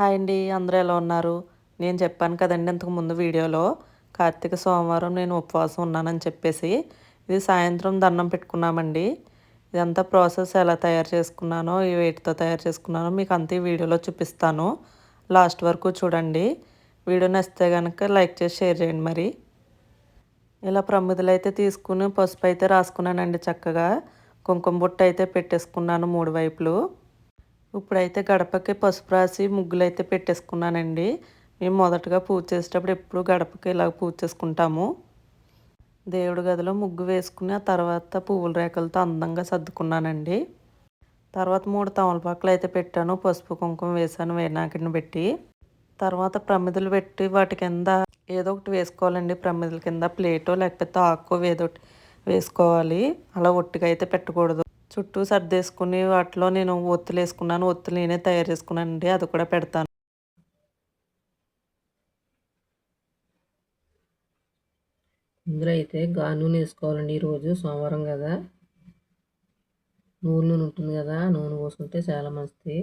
Hi అండి అందరూ ఎలా ఉన్నారు? నేను చెప్పాను కదండి ఇంతకు ముందు వీడియోలో కార్తీక సోమవారం నేను ఉపవాసం ఉన్నానని చెప్పేసి. ఇది సాయంత్రం దండం పెట్టుకున్నామండి. ఇదంతా ప్రాసెస్ ఎలా తయారు చేసుకున్నానో ఈ వేటితో తయారు చేసుకున్నానో మీకు అంతా ఈ వీడియోలో చూపిస్తాను. లాస్ట్ వరకు చూడండి. వీడియో నచ్చితే కనుక లైక్ చేసి షేర్ చేయండి మరి. ఇలా ప్రమిదలు అయితే తీసుకుని పసుపు అయితే రాసుకున్నానండి చక్కగా. కుంకుమ బుట్ట అయితే పెట్టేసుకున్నాను మూడు వైపులు. ఇప్పుడైతే గడపకి పసుపు రాసి ముగ్గులు అయితే పెట్టేసుకున్నానండి. మేము మొదటగా పూజ చేసేటప్పుడు ఎప్పుడు గడపకి ఇలా పూజ చేసుకుంటాము. దేవుడి గదిలో ముగ్గు వేసుకుని ఆ తర్వాత పువ్వుల రేఖలతో అందంగా సర్దుకున్నానండి. తర్వాత మూడు తమలపాకులు అయితే పెట్టాను. పసుపు కుంకుమ వేసాను వేనాకిని పెట్టి. తర్వాత ప్రమిదలు పెట్టి వాటి కింద ఏదో ఒకటి వేసుకోవాలండి. ప్రమిదల కింద ప్లేటో లేకపోతే ఆకు ఏదో ఒకటి వేసుకోవాలి. అలా ఒట్టిగా అయితే పెట్టకూడదు. చుట్టూ సర్దేసుకుని వాటిలో నేను ఒత్తులు వేసుకున్నాను. ఒత్తులు నేనే తయారు చేసుకున్నాను అండి అది కూడా పెడతాను. ఇందులో అయితే గా నూనె వేసుకోవాలండి ఈరోజు. సోమవారం కదా. నూనె నూనె ఉంటుంది కదా. నూనె పోసుకుంటే చాలా మంచిది.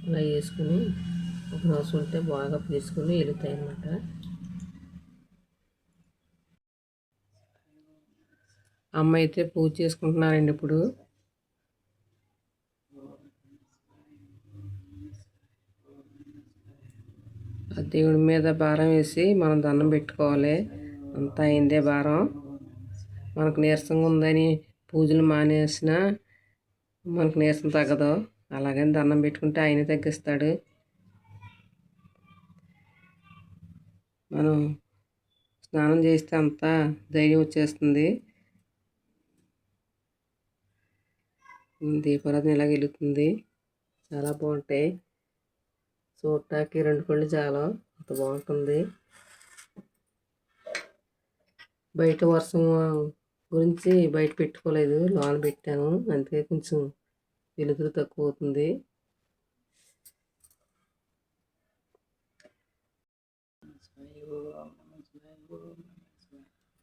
అలా వేసుకుని ఒక రోజు ఉంటే బాగా పీసుకుని వెళుతాయి అన్నమాట. అమ్మ అయితే పూజ చేసుకుంటున్నారండి ఇప్పుడు. ఆ దేవుడి మీద భారం వేసి మనం దండం పెట్టుకోవాలి. అంతా అయిందే భారం. మనకు నీరసంగా ఉందని పూజలు మానేసినా మనకు నీరసం తగ్గదు. అలాగని దండం పెట్టుకుంటే ఆయన తగ్గిస్తాడు. మనం స్నానం చేస్తే అంతా ధైర్యం వచ్చేస్తుంది. దీపారాధన ఇలా వెలుగుతుంది చాలా బాగుంటాయి. చూడటానికి రెండు కళ్ళు చాలా అంత బాగుంటుంది. బయట వర్షం గురించి బయట పెట్టుకోలేదు. లోన పెట్టాను. అందుకే కొంచెం వెలుతురు తక్కువ అవుతుంది.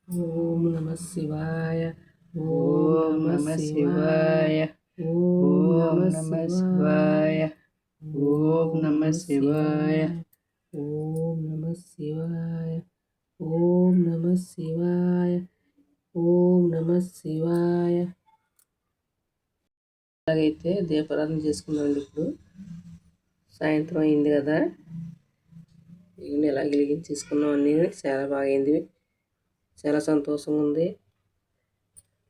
ఓం నమ శివాయ. ఓం నమ శివాయ. ఓం నమ శివాయ. ఓం నమ శివాయ. ఓం నమ శివాయ. ఓం నమ శివాయ. ఓం నమ శివాయ. అలాగైతే దీపారాధన చేసుకున్నాండి ఇప్పుడు. సాయంత్రం అయింది కదా. ఇవన్నీ ఇలా వెలిగించేసుకున్నాం అన్నీ. చాలా బాగా అయింది. చాలా సంతోషంగా ఉంది.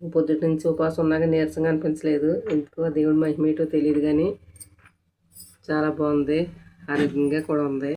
పొద్దుటి నుంచి ఉపాసం ఉన్నాక నీరసంగా అనిపించలేదు. ఎందుకో దేవుడి మహిమేటో తెలియదు కానీ చాలా బాగుంది. ఆరోగ్యంగా కూడా ఉంది.